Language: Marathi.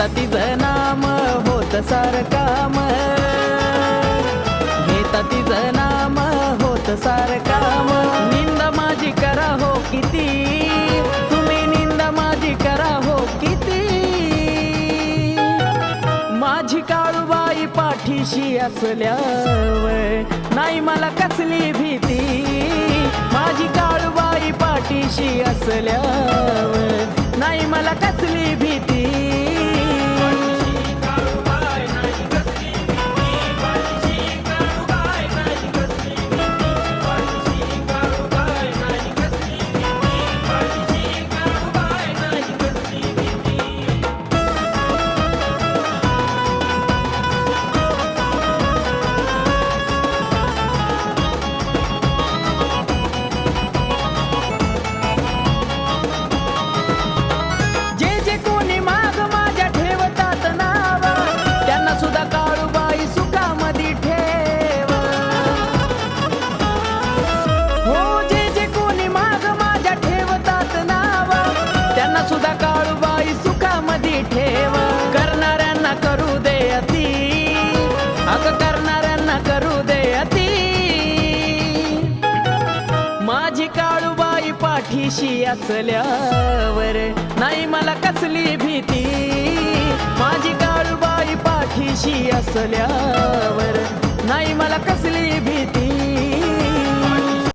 घेता तिचं नाम सार काम. घेता तिचं नाम होत सार काम. निंद माझी करा हो किती? तुम्ही निंद माझी करा हो किती? माझी काळूबाई पाठीशी असल्यावर नाही मला कसली भीती. माझी काळूबाई पाठीशी असल्यावर नाही मला कसली भीती. सुद्धा काळूबाई सुखामध्ये ठेव. हो जे जे कोणी माग माझ्या ठेवतात नाव त्यांना सुद्धा काळूबाई सुखामध्ये ठेव. करणाऱ्यांना करू दे अति. अग करणाऱ्यांना करू दे अति. माझी काळूबाई पाठीशी असल्यावर नाही मला कसली भीती. माझी काळूबाई असल्यावर नाही मला कसली भीती?